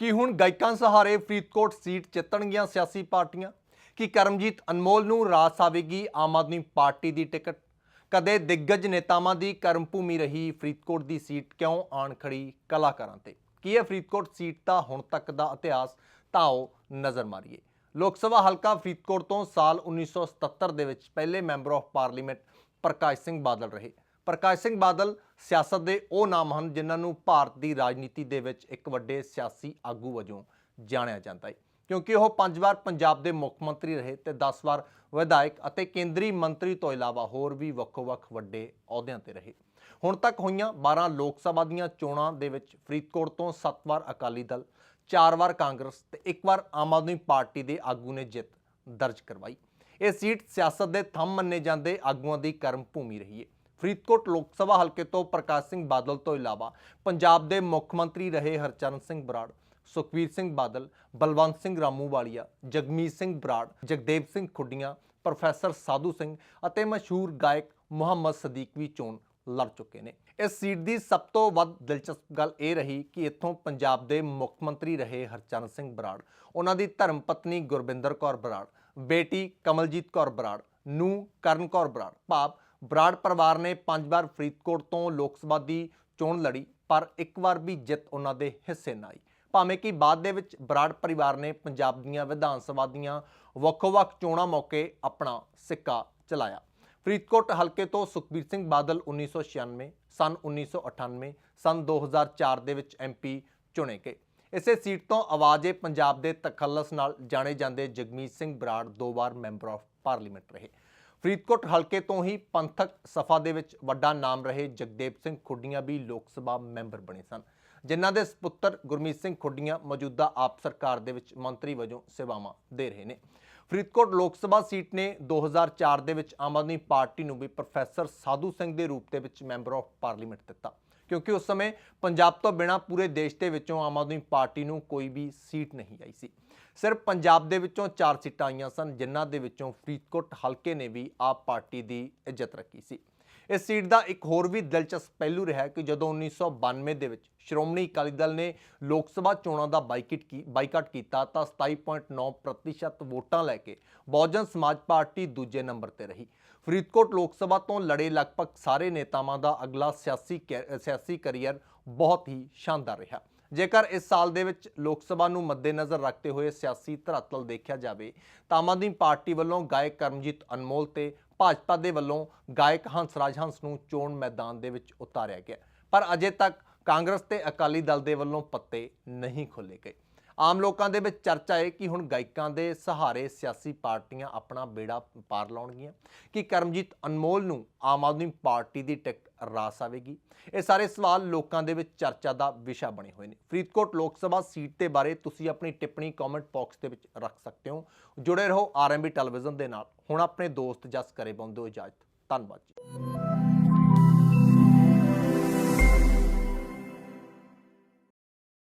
ਕੀ ਹੁਣ ਗਾਇਕਾਂ ਸਹਾਰੇ ਫਰੀਦਕੋਟ ਸੀਟ ਜਿੱਤਣਗੀਆਂ ਸਿਆਸੀ ਪਾਰਟੀਆਂ? ਕਿ ਕਰਮਜੀਤ ਅਨਮੋਲ ਨੂੰ ਰਾਸ ਆਵੇਗੀ ਆਮ ਆਦਮੀ ਪਾਰਟੀ ਦੀ ਟਿਕਟ? ਕਦੇ ਦਿੱਗਜ ਨੇਤਾਵਾਂ ਦੀ ਕਰਮ ਭੂਮੀ ਰਹੀ ਫਰੀਦਕੋਟ ਦੀ ਸੀਟ ਕਿਉਂ ਆਣ ਖੜੀ ਕਲਾਕਾਰਾਂ ਤੇ? ਕੀ ਹੈ ਫਰੀਦਕੋਟ ਸੀਟ ਦਾ ਹੁਣ ਤੱਕ ਦਾ ਇਤਿਹਾਸ? ਤਾਂ ਆਓ ਨਜ਼ਰ ਮਾਰੀਏ। ਲੋਕ ਸਭਾ ਹਲਕਾ ਫਰੀਦਕੋਟ ਤੋਂ ਸਾਲ 1977 ਦੇ ਵਿੱਚ ਪਹਿਲੇ member of parliament Parkash Singh Badal ਰਹੇ। ਪ੍ਰਕਾਸ਼ ਸਿੰਘ ਬਾਦਲ ਸਿਆਸਤ ਦੇ ਉਹ ਨਾਮ ਹਨ ਜਿਨ੍ਹਾਂ ਨੂੰ ਭਾਰਤ ਦੀ ਰਾਜਨੀਤੀ ਦੇ ਵਿੱਚ ਇੱਕ ਵੱਡੇ ਸਿਆਸੀ ਆਗੂ ਵਜੋਂ ਜਾਣਿਆ ਜਾਂਦਾ ਹੈ। ਕਿਉਂਕਿ ਉਹ ਪੰਜ ਵਾਰ ਪੰਜਾਬ ਦੇ ਮੁੱਖ ਮੰਤਰੀ ਰਹੇ ਤੇ 10 ਵਾਰ ਵਿਧਾਇਕ ਅਤੇ ਕੇਂਦਰੀ ਮੰਤਰੀ ਤੋਂ ਇਲਾਵਾ ਹੋਰ ਵੀ ਵੱਖੋ-ਵੱਖ ਵੱਡੇ ਅਹੁਦਿਆਂ ਤੇ ਰਹੇ। ਹੁਣ ਤੱਕ ਹੋਈਆਂ 12 ਲੋਕ ਸਭਾ ਦੀਆਂ ਚੋਣਾਂ ਦੇ ਵਿੱਚ ਫਰੀਦਕੋਟ ਤੋਂ 7 ਵਾਰ ਅਕਾਲੀ ਦਲ 4 ਵਾਰ ਕਾਂਗਰਸ ਤੇ ਇੱਕ ਵਾਰ ਆਮ ਆਦਮੀ ਪਾਰਟੀ ਦੇ ਆਗੂ ਨੇ ਜਿੱਤ ਦਰਜ ਕਰਵਾਈ। ਇਹ ਸੀਟ ਸਿਆਸਤ ਦੇ ਥੰਮ ਮੰਨੇ ਜਾਂਦੇ ਆਗੂਆਂ ਦੀ ਕਰਮ ਭੂਮੀ ਰਹੀ ਹੈ ਫਰੀਦਕੋਟ ਲੋਕ ਸਭਾ ਹਲਕੇ ਤੋਂ ਪ੍ਰਕਾਸ਼ ਸਿੰਘ ਬਾਦਲ ਤੋਂ ਇਲਾਵਾ ਪੰਜਾਬ ਦੇ ਮੁੱਖ ਮੰਤਰੀ ਰਹੇ ਹਰਚਰਨ ਸਿੰਘ ਬਰਾੜ, ਸੁਖਵੀਰ ਸਿੰਘ ਬਾਦਲ, ਬਲਵੰਤ ਸਿੰਘ ਰਾਮੂਵਾਲੀਆ, ਜਗਮੀਤ ਸਿੰਘ ਬਰਾੜ, ਜਗਦੇਵ ਸਿੰਘ ਖੁੱਡੀਆਂ, ਪ੍ਰੋਫੈਸਰ ਸਾਧੂ ਸਿੰਘ ਅਤੇ ਮਸ਼ਹੂਰ ਗਾਇਕ ਮੁਹੰਮਦ ਸਦੀਕ ਵੀ ਚੋਣ ਲੜ ਚੁੱਕੇ ਨੇ। ਇਸ ਸੀਟ ਦੀ ਸਭ ਤੋਂ ਵੱਧ ਦਿਲਚਸਪ ਗੱਲ ਇਹ ਰਹੀ ਕਿ ਇੱਥੋਂ ਪੰਜਾਬ ਦੇ ਮੁੱਖ ਮੰਤਰੀ ਰਹੇ ਹਰਚਰਨ ਸਿੰਘ ਬਰਾੜ, ਉਹਨਾਂ ਦੀ ਧਰਮ ਪਤਨੀ ਗੁਰਬਿੰਦਰ ਕੌਰ ਬਰਾੜ, ਬੇਟੀ ਕਮਲਜੀਤ ਕੌਰ ਬਰਾੜ ਨੂੰ ਕਰਨ ਕੌਰ ਬਰਾੜ, ਭਾਵ ਬਰਾੜ ਪਰਿਵਾਰ ਨੇ ਪੰਜ ਵਾਰ ਫਰੀਦਕੋਟ ਤੋਂ ਲੋਕ ਸਭਾ ਦੀ ਚੋਣ ਲੜੀ, ਪਰ ਇੱਕ ਵਾਰ ਵੀ ਜਿੱਤ ਉਹਨਾਂ ਦੇ ਹਿੱਸੇ ਨਾ ਆਈ। ਭਾਵੇਂ ਕਿ ਬਾਅਦ ਦੇ ਵਿੱਚ ਬਰਾੜ ਪਰਿਵਾਰ ਨੇ ਪੰਜਾਬ ਦੀਆਂ ਵਿਧਾਨ ਸਭਾ ਦੀਆਂ ਵੱਖੋ-ਵੱਖ ਚੋਣਾਂ ਮੌਕੇ ਆਪਣਾ ਸਿੱਕਾ ਚਲਾਇਆ। ਫਰੀਦਕੋਟ ਹਲਕੇ ਤੋਂ ਸੁਖਬੀਰ ਸਿੰਘ ਬਾਦਲ 1996 ਸਨ 1998 ਸਨ 2004 ਦੇ ਵਿੱਚ ਐਮਪੀ ਚੁਣੇ ਗਏ। ਇਸੇ ਸੀਟ ਤੋਂ ਆਵਾਜ਼ੇ ਪੰਜਾਬ ਦੇ ਤਖੱਲਸ ਨਾਲ ਜਾਣੇ ਜਾਂਦੇ ਜਗਮੀਤ ਸਿੰਘ ਬਰਾੜ ਦੋ ਵਾਰ ਮੈਂਬਰ ਆਫ ਪਾਰਲੀਮੈਂਟ ਰਹੇ। ਫਰੀਦਕੋਟ ਹਲਕੇ ਤੋਂ ਹੀ ਪੰਥਕ ਸਫਾ ਦੇ ਵਿੱਚ ਵੱਡਾ ਨਾਮ ਰਹੇ ਜਗਦੇਵ ਸਿੰਘ ਖੁੱਡੀਆਂ ਵੀ ਲੋਕ ਸਭਾ ਮੈਂਬਰ ਬਣੇ ਸਨ, ਜਿਨ੍ਹਾਂ ਦੇ ਸੁਪੁੱਤਰ ਗੁਰਮੀਤ ਸਿੰਘ ਖੁੱਡੀਆਂ ਮੌਜੂਦਾ ਆਪ ਸਰਕਾਰ ਦੇ ਵਿੱਚ ਮੰਤਰੀ ਵਜੋਂ ਸੇਵਾਵਾਂ ਦੇ ਰਹੇ ਨੇ। ਫਰੀਦਕੋਟ ਲੋਕ ਸਭਾ ਸੀਟ ਨੇ 2004 ਦੇ ਵਿੱਚ ਆਮ ਆਦਮੀ ਪਾਰਟੀ ਨੂੰ ਵੀ ਪ੍ਰੋਫੈਸਰ ਸਾਧੂ ਸਿੰਘ ਦੇ ਰੂਪ ਦੇ ਵਿੱਚ ਮੈਂਬਰ ਆਫ ਪਾਰਲੀਮੈਂਟ ਦਿੱਤਾ, ਕਿਉਂਕਿ ਉਸ ਸਮੇਂ ਪੰਜਾਬ ਤੋਂ ਬਿਨਾਂ ਪੂਰੇ ਦੇਸ਼ ਦੇ ਵਿੱਚੋਂ ਆਮ ਆਦਮੀ ਪਾਰਟੀ ਨੂੰ ਕੋਈ ਵੀ ਸੀਟ ਨਹੀਂ ਆਈ ਸੀ। ਸਿਰਫ ਪੰਜਾਬ ਦੇ ਵਿੱਚੋਂ 4 ਸੀਟਾਂ ਆਈਆਂ ਸਨ, ਜਿਨ੍ਹਾਂ ਦੇ ਵਿੱਚੋਂ ਫਰੀਦਕੋਟ ਹਲਕੇ ਨੇ ਵੀ ਆਪ ਪਾਰਟੀ ਦੀ ਇੱਜ਼ਤ ਰੱਖੀ ਸੀ। ਇਸ ਸੀਟ ਦਾ ਇੱਕ ਹੋਰ ਵੀ ਦਿਲਚਸਪ ਪਹਿਲੂ ਰਿਹਾ ਕਿ ਜਦੋਂ 1992 ਦੇ ਵਿੱਚ ਸ਼੍ਰੋਮਣੀ ਅਕਾਲੀ ਦਲ ਨੇ ਲੋਕ ਸਭਾ ਚੋਣਾਂ ਦਾ ਬਾਈਕਾਟ ਕੀ, ਬਾਈਕਾਟ ਕੀਤਾ ਤਾਂ 27.9% ਵੋਟਾਂ ਲੈ ਕੇ ਬਹੁਜਨ ਸਮਾਜ ਪਾਰਟੀ ਦੂਜੇ ਨੰਬਰ ਤੇ ਰਹੀ। ਫਰੀਦਕੋਟ ਲੋਕ ਸਭਾ ਤੋਂ ਲੜੇ ਲਗਭਗ ਸਾਰੇ ਨੇਤਾਵਾਂ ਦਾ ਅਗਲਾ ਸਿਆਸੀ ਕੈ- ਸਿਆਸੀ ਕੈਰੀਅਰ ਬਹੁਤ ਹੀ ਸ਼ਾਨਦਾਰ ਰਿਹਾ। ਜੇਕਰ ਇਸ ਸਾਲ ਦੇ ਵਿੱਚ ਲੋਕ ਸਭਾ ਨੂੰ ਮੱਦੇਨਜ਼ਰ ਰੱਖਦੇ ਹੋਏ ਸਿਆਸੀ ਧਰਾਤਲ ਦੇਖਿਆ ਜਾਵੇ, ਤਾਂ ਆਮ ਆਦਮੀ ਪਾਰਟੀ ਵੱਲੋਂ ਗਾਇਕ ਕਰਮਜੀਤ ਅਨਮੋਲ ਤੇ ਭਾਜਪਾ ਦੇ ਵੱਲੋਂ ਗਾਇਕ ਹੰਸਰਾਜ ਹੰਸ ਨੂੰ ਚੋਣ ਮੈਦਾਨ ਦੇ ਵਿੱਚ ਉਤਾਰਿਆ ਗਿਆ। ਪਰ ਅਜੇ ਤੱਕ ਕਾਂਗਰਸ ਤੇ ਅਕਾਲੀ ਦਲ ਦੇ ਵੱਲੋਂ ਪੱਤੇ ਨਹੀਂ ਖੋਲੇ ਗਏ। ਆਮ ਲੋਕਾਂ ਦੇ ਵਿੱਚ ਚਰਚਾ ਹੈ ਕਿ ਹੁਣ ਗਾਇਕਾਂ ਦੇ ਸਹਾਰੇ ਸਿਆਸੀ ਪਾਰਟੀਆਂ ਆਪਣਾ ਬੇੜਾ ਪਾਰ ਲਾਉਣਗੀਆਂ, ਕਿ ਕਰਮਜੀਤ ਅਨਮੋਲ ਨੂੰ ਆਮ ਆਦਮੀ ਪਾਰਟੀ ਦੀ ਟਿਕਟ ਰਾਸ ਆਵੇਗੀ। ਇਹ ਸਾਰੇ ਸਵਾਲ ਲੋਕਾਂ ਦੇ ਵਿੱਚ ਚਰਚਾ ਦਾ ਵਿਸ਼ਾ ਬਣੇ ਹੋਏ ਨੇ। ਫਰੀਦਕੋਟ ਲੋਕ ਸਭਾ ਸੀਟ ਦੇ ਬਾਰੇ ਤੁਸੀਂ ਆਪਣੀ ਟਿੱਪਣੀ ਕਮੈਂਟ ਬਾਕਸ ਦੇ ਵਿੱਚ ਰੱਖ ਸਕਦੇ ਹੋ। ਜੁੜੇ ਰਹੋ ਆਰਐਮਬੀ ਟੈਲੀਵਿਜ਼ਨ ਦੇ ਨਾਲ। ਹੁਣ ਆਪਣੇ ਦੋਸਤ ਜਸ ਕਰੇ ਬੰਦੋ ਇਜਾਜ਼ਤ। ਧੰਨਵਾਦ ਜੀ।